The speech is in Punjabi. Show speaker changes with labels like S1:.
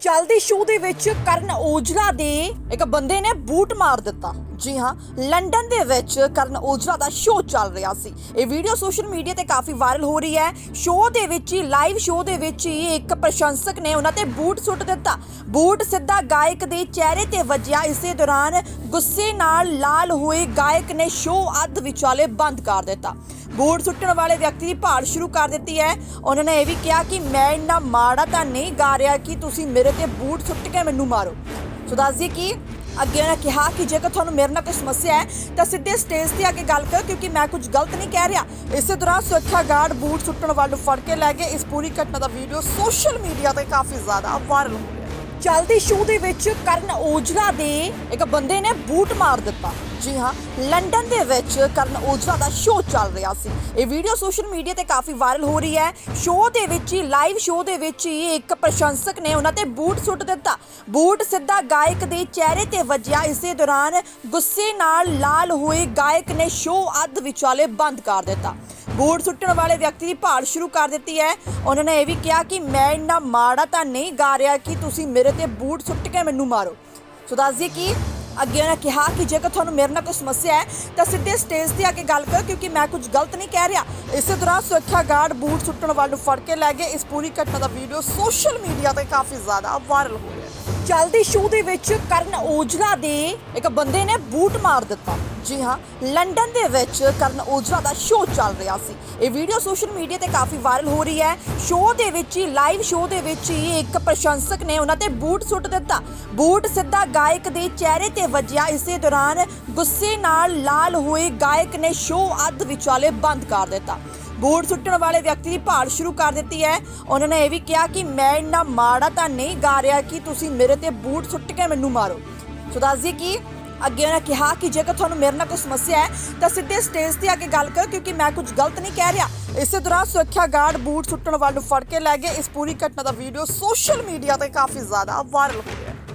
S1: ਚੱਲਦੇ ਸ਼ੋਅ ਦੇ ਵਿੱਚ ਕਰਨ ਔਜਲਾ ਦੇ ਇੱਕ ਬੰਦੇ ਨੇ ਬੂਟ ਮਾਰ ਦਿੱਤਾ। ਜੀ ਹਾਂ, ਲੰਡਨ ਦੇ ਵਿੱਚ ਕਰਨ ਔਜਲਾ ਦਾ ਸ਼ੋਅ ਚੱਲ ਰਿਹਾ ਸੀ। ਇਹ ਵੀਡੀਓ ਸੋਸ਼ਲ ਮੀਡੀਆ ਤੇ ਕਾਫੀ ਵਾਇਰਲ ਹੋ ਰਹੀ ਹੈ। ਸ਼ੋਅ ਦੇ ਵਿੱਚ ਹੀ, ਲਾਈਵ ਸ਼ੋਅ ਦੇ ਵਿੱਚ ਹੀ ਇੱਕ ਪ੍ਰਸ਼ੰਸਕ ਨੇ ਉਹਨਾਂ ਤੇ ਬੂਟ ਸੁੱਟ ਦਿੱਤਾ। ਬੂਟ ਸਿੱਧਾ ਗਾਇਕ ਦੇ ਚਿਹਰੇ ਤੇ ਵੱਜਿਆ। ਇਸੇ ਦੌਰਾਨ ਗੁੱਸੇ ਨਾਲ ਲਾਲ ਹੋਏ ਗਾਇਕ ਨੇ ਸ਼ੋਅ ਅੱਧ ਵਿਚਾਲੇ ਬੰਦ ਕਰ ਦਿੱਤਾ। ਬੂਟ ਸੁੱਟਣ ਵਾਲੇ ਵਿਅਕਤੀ ਦੀ ਭਾਲ ਸ਼ੁਰੂ ਕਰ ਦਿੱਤੀ ਹੈ। ਉਹਨਾਂ ਨੇ ਇਹ ਵੀ ਕਿਹਾ ਕਿ ਮੈਂ ਇੰਨਾ ਮਾੜਾ ਤਾਂ ਨਹੀਂ ਗਾ ਰਿਹਾ ਕਿ ਤੁਸੀਂ ਮੇਰੇ ਤੇ ਬੂਟ ਸੁੱਟ ਕੇ ਮੈਨੂੰ ਮਾਰੋ। ਸੋ ਦੱਸ ਦਈਏ ਕਿ ਅੱਗੇ ਉਹਨਾਂ ਕਿਹਾ ਕਿ ਜੇਕਰ ਤੁਹਾਨੂੰ ਮੇਰੇ ਨਾਲ ਕੋਈ ਸਮੱਸਿਆ ਹੈ, ਤਾਂ ਸਿੱਧੇ ਸਟੇਜ ਤੇ ਆ ਕੇ ਗੱਲ ਕਰੋ, ਕਿਉਂਕਿ ਮੈਂ ਕੁਝ ਗਲਤ ਨਹੀਂ ਕਹਿ ਰਿਹਾ। ਇਸੇ ਦੌਰਾਨ ਸੁਰੱਖਿਆ ਗਾਰਡ ਬੂਟ ਸੁੱਟਣ ਵਾਲ ਨੂੰ ਫੜ ਕੇ ਲੈ ਗਏ। ਇਸ ਪੂਰੀ ਘਟਨਾ ਦਾ ਵੀਡੀਓ ਸੋਸ਼ਲ ਮੀਡੀਆ ਤੇ ਕਾਫੀ ਜ਼ਿਆਦਾ ਵਾਇਰਲ ਹੋ ਚੱਲਦੇ ਸ਼ੋਅ ਦੇ ਵਿੱਚ ਕਰਨ ਔਜਲਾ ਦੇ ਇੱਕ ਬੰਦੇ ਨੇ ਬੂਟ ਮਾਰ ਦਿੱਤਾ। ਜੀ ਹਾਂ, ਲੰਡਨ ਦੇ ਵਿੱਚ ਕਰਨ ਔਜਲਾ ਦਾ ਸ਼ੋਅ ਚੱਲ ਰਿਹਾ ਸੀ। ਇਹ ਵੀਡੀਓ ਸੋਸ਼ਲ ਮੀਡੀਆ ਤੇ ਕਾਫੀ ਵਾਇਰਲ ਹੋ ਰਹੀ ਹੈ। ਸ਼ੋਅ ਦੇ ਵਿੱਚ ਹੀ, ਲਾਈਵ ਸ਼ੋਅ ਦੇ ਵਿੱਚ ਹੀ ਇੱਕ ਪ੍ਰਸ਼ੰਸਕ ਨੇ ਉਹਨਾਂ ਤੇ ਬੂਟ ਸੁੱਟ ਦਿੱਤਾ। ਬੂਟ ਸਿੱਧਾ ਗਾਇਕ ਦੇ ਚਿਹਰੇ ਤੇ ਵੱਜਿਆ। ਇਸੇ ਦੌਰਾਨ ਗੁੱਸੇ ਨਾਲ ਲਾਲ ਹੋਏ ਗਾਇਕ ਨੇ ਸ਼ੋਅ ਅੱਧ ਵਿਚਾਲੇ ਬੰਦ ਕਰ ਦਿੱਤਾ। ਬੂਟ ਸੁੱਟਣ ਵਾਲੇ ਵਿਅਕਤੀ ਦੀ ਭਾਲ ਸ਼ੁਰੂ ਕਰ ਦਿੱਤੀ ਹੈ। ਉਹਨਾਂ ਨੇ ਇਹ ਵੀ ਕਿਹਾ ਕਿ ਮੈਂ ਇੰਨਾ ਮਾੜਾ ਤਾਂ ਨਹੀਂ ਗਾ ਰਿਹਾ ਕਿ ਤੁਸੀਂ ਮੇਰੇ ਤੇ ਬੂਟ ਸੁੱਟ ਕੇ ਮੈਨੂੰ ਮਾਰੋ। ਸੋ ਦੱਸ ਦਈਏ ਕਿ ਅੱਗੇ ਉਹਨਾਂ ਕਿਹਾ ਕਿ ਜੇਕਰ ਤੁਹਾਨੂੰ ਮੇਰੇ ਨਾਲ ਕੋਈ ਸਮੱਸਿਆ ਹੈ, ਤਾਂ ਸਿੱਧੇ ਸਟੇਜ ਤੇ ਆ ਕੇ ਗੱਲ ਕਰੋ, ਕਿਉਂਕਿ ਮੈਂ ਕੁਝ ਗਲਤ ਨਹੀਂ ਕਹਿ ਰਿਹਾ। ਇਸੇ ਦੌਰਾਨ ਸੁਰੱਖਿਆ ਗਾਰਡ ਬੂਟ ਸੁੱਟਣ ਵਾਲ ਨੂੰ ਫੜ ਕੇ ਲੈ ਗਏ। ਇਸ ਪੂਰੀ ਘਟਨਾ ਦਾ ਵੀਡੀਓ ਸੋਸ਼ਲ ਮੀਡੀਆ ਤੇ ਕਾਫੀ ਜ਼ਿਆਦਾ ਵਾਇਰਲ ਹੋ ਰਿਹਾ। ਚੱਲਦੇ ਸ਼ੋਅ ਦੇ ਵਿੱਚ ਕਰਨ ਔਜਲਾ ਦੇ ਇੱਕ ਬੰਦੇ ਨੇ ਬੂਟ ਮਾਰ ਦਿੱਤਾ। ਜੀ ਹਾਂ, ਲੰਡਨ ਦੇ ਵਿੱਚ ਕਰਨ ਔਜਲਾ ਦਾ ਸ਼ੋਅ ਚੱਲ ਰਿਹਾ ਸੀ। ਇਹ ਵੀਡੀਓ ਸੋਸ਼ਲ ਮੀਡੀਆ ਤੇ ਕਾਫੀ ਵਾਇਰਲ ਹੋ ਰਹੀ ਹੈ। ਸ਼ੋਅ ਦੇ ਵਿੱਚ ਹੀ, ਲਾਈਵ ਸ਼ੋਅ ਦੇ ਵਿੱਚ ਹੀ ਇੱਕ ਪ੍ਰਸ਼ੰਸਕ ਨੇ ਉਹਨਾਂ ਤੇ ਬੂਟ ਸੁੱਟ ਦਿੱਤਾ। ਬੂਟ ਸਿੱਧਾ ਗਾਇਕ ਦੇ ਚਿਹਰੇ ਤੇ ਵੱਜਿਆ। ਇਸੇ ਦੌਰਾਨ ਗੁੱਸੇ ਨਾਲ ਲਾਲ ਹੋਏ ਗਾਇਕ ਨੇ ਸ਼ੋਅ ਅੱਧ ਵਿਚਾਲੇ ਬੰਦ ਕਰ ਦਿੱਤਾ। ਬੂਟ ਸੁੱਟਣ ਵਾਲੇ ਵਿਅਕਤੀ ਦੀ ਭਾਲ ਸ਼ੁਰੂ ਕਰ ਦਿੱਤੀ ਹੈ। ਉਹਨਾਂ ਨੇ ਇਹ ਵੀ ਕਿਹਾ ਕਿ ਮੈਂ ਇੰਨਾ ਮਾੜਾ ਤਾਂ ਨਹੀਂ ਗਾ ਰਿਹਾ ਕਿ ਤੁਸੀਂ ਮੇਰੇ ਤੇ ਬੂਟ ਸੁੱਟ ਕੇ ਮੈਨੂੰ ਮਾਰੋ। ਸੋ ਦੱਸਦੀ ਕਿ ਅੱਗੇ ਉਹਨਾਂ ਕਿਹਾ ਕਿ ਜੇਕਰ ਤੁਹਾਨੂੰ ਮੇਰੇ ਨਾਲ ਕੋਈ ਸਮੱਸਿਆ ਹੈ, ਤਾਂ ਸਿੱਧੇ ਸਟੇਜ ਤੇ ਆ ਕੇ ਗੱਲ ਕਰੋ, ਕਿਉਂਕਿ ਮੈਂ ਕੁਝ ਗਲਤ ਨਹੀਂ ਕਹਿ ਰਿਹਾ। ਇਸੇ ਦੌਰਾਨ ਸੁਰੱਖਿਆ ਗਾਰਡ ਬੂਟ ਸੁੱਟਣ ਵਾਲ ਨੂੰ ਫੜ ਕੇ ਲੈ ਗਏ। ਇਸ ਪੂਰੀ ਘਟਨਾ ਦਾ ਵੀਡੀਓ ਸੋਸ਼ਲ ਮੀਡੀਆ ਤੇ ਕਾਫੀ ਜ਼ਿਆਦਾ ਵਾਇਰਲ ਹੋ ਰਿਹਾ